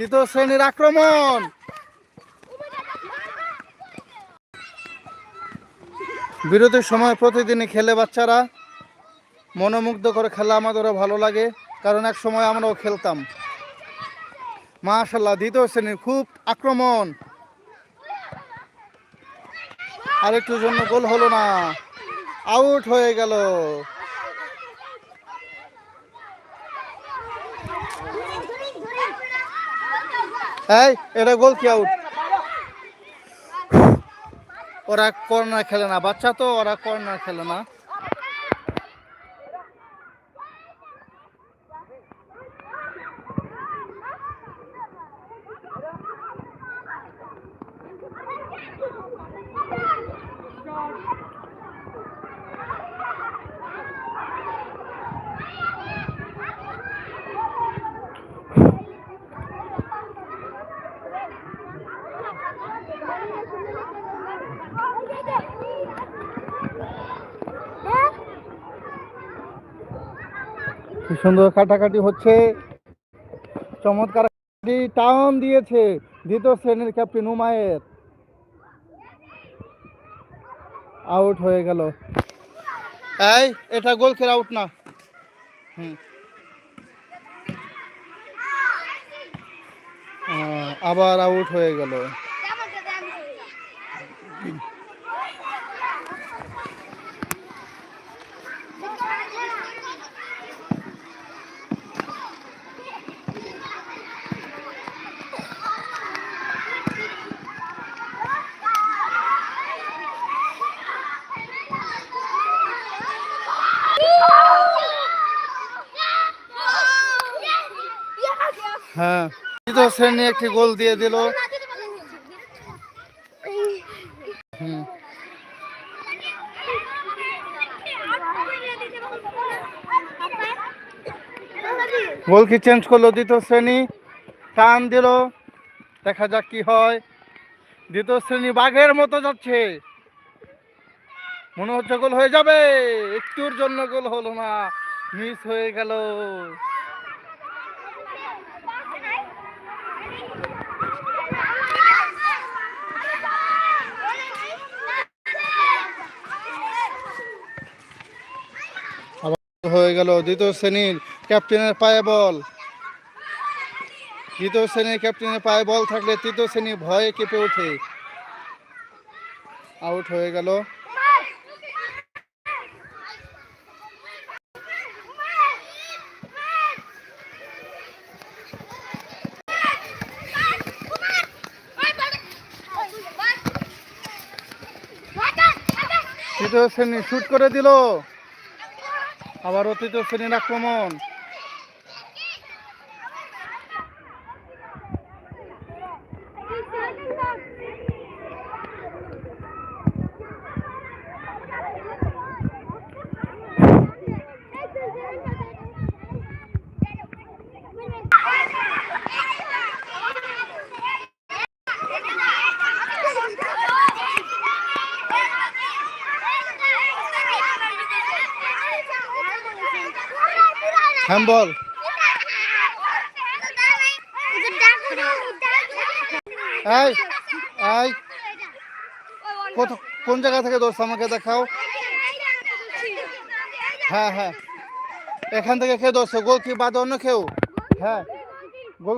তৃতীয় শ্রেণির আক্রমণ? বিরতির সময় প্রতিদিনই খেলে বাচ্চারা। মনোমুগ্ধ করে খেলা আমাদেরও ভালো লাগে, কারণ এক সময় আমরাও খেলতাম। মাশাল্লাহ দ্বিতীয় শ্রেণির খুব আক্রমণ। আরেকটু জন্য গোল হলো না, আউট হয়ে গেল। এই, এটা গোল কি আউট ওরা কর্নার খেলে না, বাচ্চা তো ওরা কর্নার খেলে না। সুন্দর কাটাকাটি হচ্ছে। চমৎকার টাউন দিয়েছে দ্বিতীয় শ্রেণির ক্যাপ্টেন উমায়ের আউট হয়ে গেল। এই, এটা গোল খেলা আউট না। হুম। আবার আউট হয়ে গেল হ্যাঁ দ্বিতীয় শ্রেণি একটি গোল দিয়ে দিল। হুম গোল কি চেঞ্জ করল দ্বিতীয় শ্রেণি। টান দিল। দেখা যাক কি হয়। দ্বিতীয় শ্রেণি বাঘের মতো যাচ্ছে। মনে হচ্ছে গোল হয়ে যাবে। একটুর জন্য গোল হলো না। মিস হয়ে গেল। হয়ে গেল দ্বিতীয় শ্রেণির ক্যাপ্টেনের পায়ে বল। দ্বিতীয় শ্রেণির ক্যাপ্টেনের পায়ে বল থাকলে তৃতীয় শ্রেণি ভয়ে কেঁপে ওঠে। আউট হয়ে গেল। তৃতীয় শ্রেণি শ্যুট করে দিল। আবার তৃতীয় শ্রেণির আক্রমণ। হ্যাম্বল এই এই। কোন জায়গা থেকে দোস্ত আমাকে দেখাও? হ্যাঁ হ্যাঁ। এখান থেকে খেয়ে ধরছে গোল কি বাদে অন্য কেউ? হ্যাঁ। গোল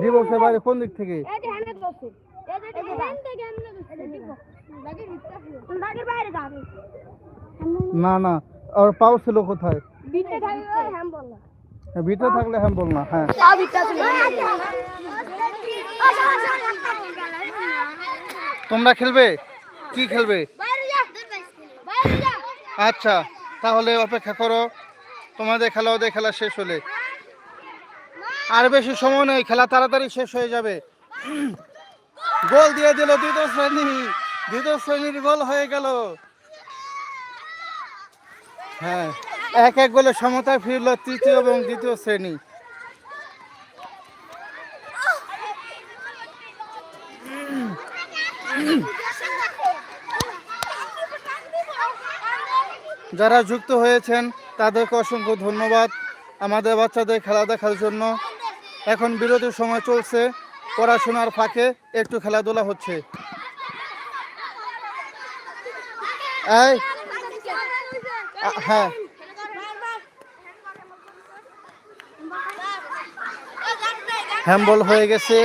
দিবসের বাইরে কোন দিক থেকে? না না আর পাও ছিল কোথায়? হ্যাঁ, ভিতরে থাকলে হ্যাম্বল না হ্যাঁ। তোমরা খেলবে? কি খেলবে? আচ্ছা তাহলে অপেক্ষা করো। তোমাদের খেলা ওদের খেলা শেষ হলে। আর বেশি সময় নেই খেলা তাড়াতাড়ি শেষ হয়ে যাবে। গোল দিয়ে দিল দ্বিতীয় শ্রেণি। দ্বিতীয় শ্রেণির গোল হয়ে গেল। হ্যাঁ এক এক গোলে সমতায় ফিরল তৃতীয় এবং দ্বিতীয় শ্রেণি। যারা যুক্ত হয়েছেন, তাদেরকে অসংখ্য ধন্যবাদ। আমাদের বাচ্চাদের খেলা দেখার জন্য। এখন বিরতির সময় চলছে। পড়াশোনার ফাঁকে একটু খেলাধুলা হচ্ছে। এই হ্যাঁ। হ্যাম্বল হয়ে গেছে।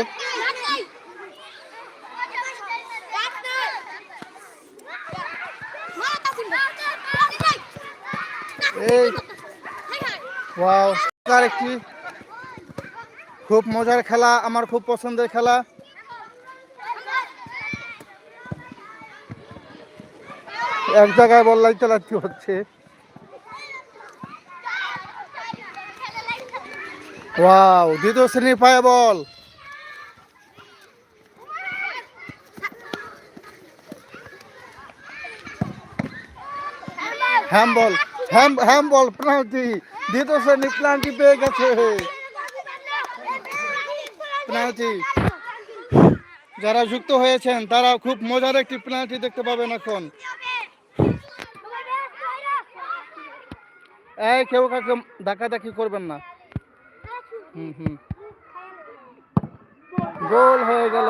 এই ওয়াও একটি। খুব মজার খেলা আমার খুব পছন্দের খেলা। এক জায়গায় বললাই চালাতে হচ্ছে। ওয়াও দ্বিতীয় শ্রেণির পায়ে বল। হ্যাম বল হ্যাম হ্যাম বল পেনাল্টি দ্বিতীয় শ্রেণি পেনাল্টি পেয়ে গেছে। পেনাল্টি যারা যুক্ত হয়েছেন তারা খুব মজার একটি পেনাল্টি দেখতে পাবেন এখন। এই কেউ কাকে ডাকাডাকি করবেন না। গোল হয়ে গেল।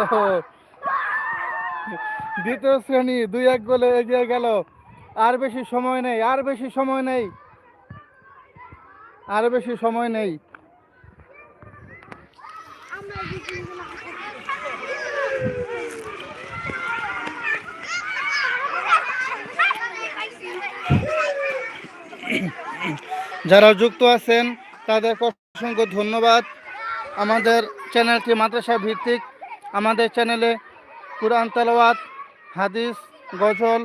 দ্বিতীয় শ্রেণি, দুই এক গোলে এগিয়ে গেল। আর বেশি সময় নেই, আর বেশি সময় নেই। আর বেশি সময় নেই। যারা যুক্ত আছেন, তাদের অসংখ্য ধন্যবাদ। আমাদের চ্যানেলটি মাদ্রাসা ভিত্তিক। আমাদের চ্যানেলে কোরআন তেলাওয়াত, হাদিস, গজল,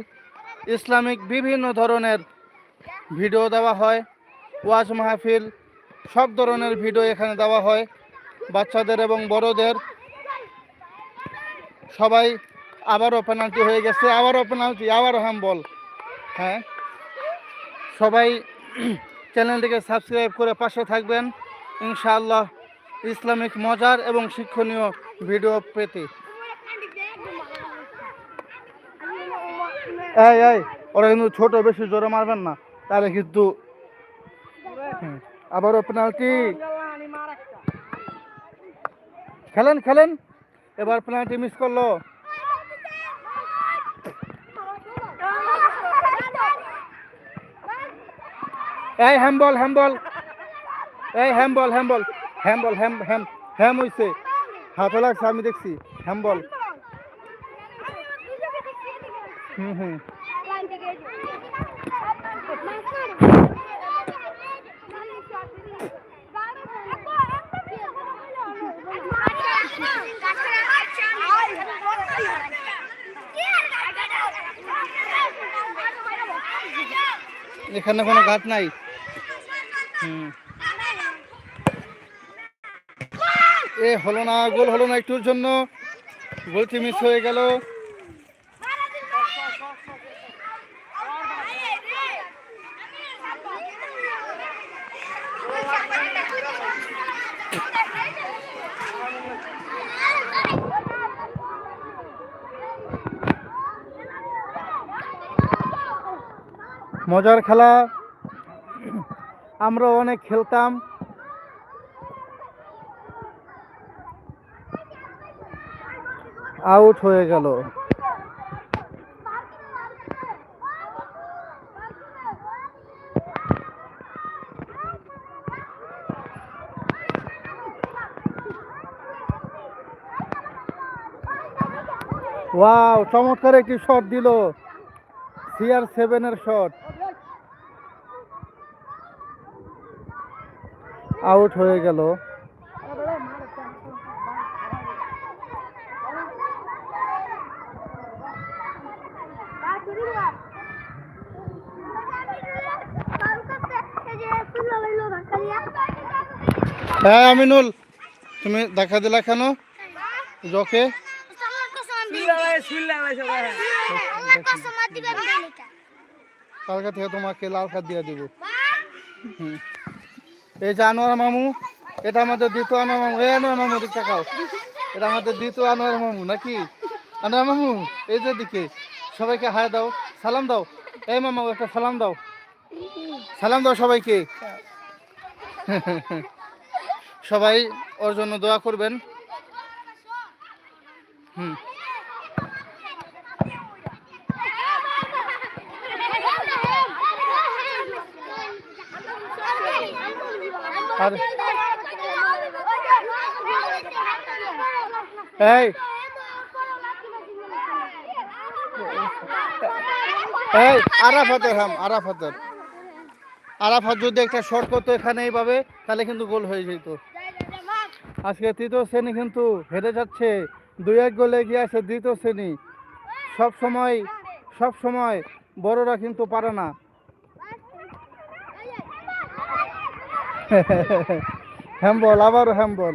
ইসলামিক বিভিন্ন ধরনের ভিডিও দেওয়া হয়। ওয়াজ মাহফিল, সব ধরনের ভিডিও এখানে দেওয়া হয়। বাচ্চাদের এবং বড়দের। সবাই আবারও পেনাল্টি হয়ে গেছে। আবারও পেনাল্টি আবারও হ্যাম্বল হ্যাঁ। সবাই চ্যানেলটিকে সাবস্ক্রাইব করে পাশে থাকবেন। ইনশাআল্লাহ ইসলামিক মজার এবং শিক্ষণীয় ভিডিও পেতে। ওরা কিন্তু ছোট, বেশি জোরে মারবেন না, তাহলে কিন্তু আবারও পেনাল্টি খেলেন খেলেন, এবার পেনাল্টি মিস করল। এই হ্যাম্বল হ্যাম্বল এই হ্যাম্বল হ্যাম্বল হ্যাম্বল হ্যাম হ্যাম হ্যাম হইছে। হাতে লাগছে, আমি দেখছি হ্যাম্বল হুম হুম। এখানে কোনো ঘাট নাই? হুম। এ হলো না, গোল হলো না একটুর জন্য। গোলটি মিস হয়ে গেল। মজার খেলা। আমরা অনেক খেলতাম। আউট হয়ে গেল। ওয়াও চমৎকার একটি শট দিল। সিআর সেভেনের শট আউট হয়ে গেল। হ্যাঁ আমিনুল, তুমি দেখা দিলা কেন? জকে? কালকে থেকে তোমাকে লাল কার্ড দিয়ে দিব। এই যে আনোয়ার মামু, এটা আমাদের দ্বিতীয় আনোয়ার মামু। এই আনোয়ার মামু দিকটা খাও এটা আমাদের দ্বিতীয় আনোয়ার মামু, নাকি? আনোয়ার মামু, এই যে দিকে সবাইকে হায় দাও, সালাম দাও। এই মামা, একটা সালাম দাও। সালাম দাও সবাইকে। সবাই ওর জন্য দোয়া করবেন। হুম। আর আরাফাতের হাম, আরাফাতের। আরাফাত যদি একটা শর্ট করতো এখানে এইভাবে, তাহলে কিন্তু গোল হয়ে যেত। আজকে তৃতীয় শ্রেণি কিন্তু হেরে যাচ্ছে। দুই এক গোলে এগিয়ে আছে দ্বিতীয় শ্রেণি। সব সময় সব সময় বড়রা কিন্তু পারে না। হ্যাম্বল আবারও হ্যাম্বল।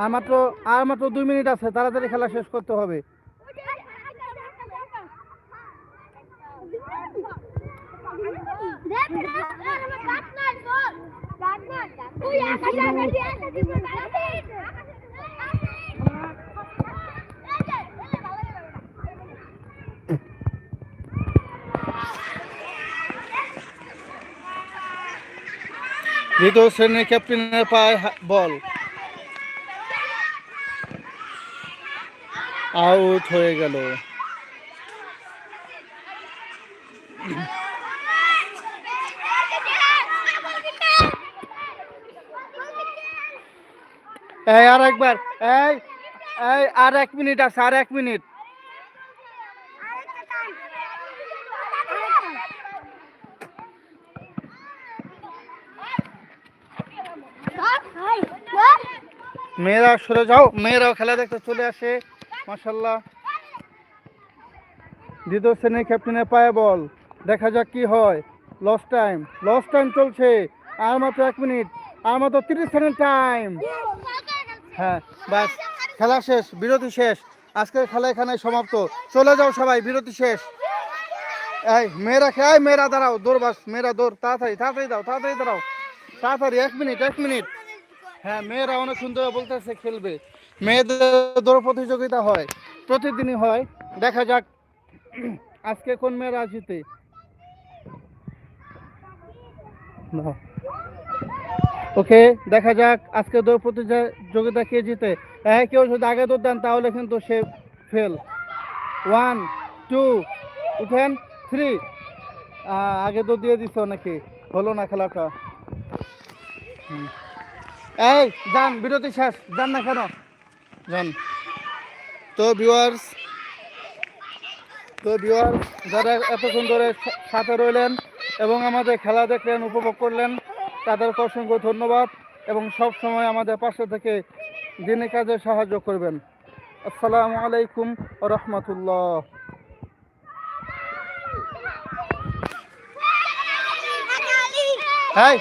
আর মাত্র আর মাত্র দুই মিনিট আছে, তাড়াতাড়ি খেলা শেষ করতে হবে। দ্বিতীয় শ্রেণির ক্যাপ্টেনের পায়ে হা- বল। আউট হয়ে গেল। এই আর একবার এই এই, আর এক মিনিট আছে, আর এক মিনিট। মেয়েরা সরে যাও, মেয়েরাও খেলা দেখতে চলে আসে মাসাল্লাহ দ্বিতীয় শ্রেণির ক্যাপ্টেনের পায়ে বল, দেখা যাক কি হয়। লস টাইম লস টাইম চলছে, আর মাত্র এক মিনিট, আর মাত্র তিরিশ সেকেন্ড টাইম হ্যাঁ বাস খেলা শেষ, বিরতি শেষ। আজকের খেলা এখানে সমাপ্ত। চলে যাও সবাই, বিরতি শেষ। এই, মেয়েরা খেয়ে মেয়েরা দাঁড়াও, দৌড় বাস, মেয়েরা দৌড়, তাড়াতাড়ি তাড়াতাড়ি দাও, তাড়াতাড়ি দাঁড়াও। তাড়াতাড়ি, এক মিনিট এক মিনিট। হ্যাঁ মেয়েরা অনেক সুন্দর বলতেছে, খেলবে। মেয়েদের দৌড় প্রতিযোগিতা হয়, প্রতিদিনই হয়। দেখা যাক আজকে কোন মেয়েরা জিতে। ওকে, দেখা যাক আজকে দৌড় প্রতিযোগিতা কে জিতে। হ্যাঁ কেউ যদি আগে দৌড় দেন, তাহলে কিন্তু সে ফেল ওয়ান টু উঠেন থ্রি আগে দৌড় দিয়ে দিচ্ছে নাকি হলো না খেলাটা? হুম। এই, যান, বিরতি শেষ। যান না কেন? যান। তো ভিউয়ার্স তো ভিউয়ার্স যারা এতক্ষণ ধরে সাথে রইলেন এবং আমাদের খেলা দেখলেন, উপভোগ করলেন, তাদেরকে অসংখ্য ধন্যবাদ এবং সব সময় আমাদের পাশে থেকে দিনে কাজে সাহায্য করবেন। আসসালামু আলাইকুম রহমতুল্লাহ। হাই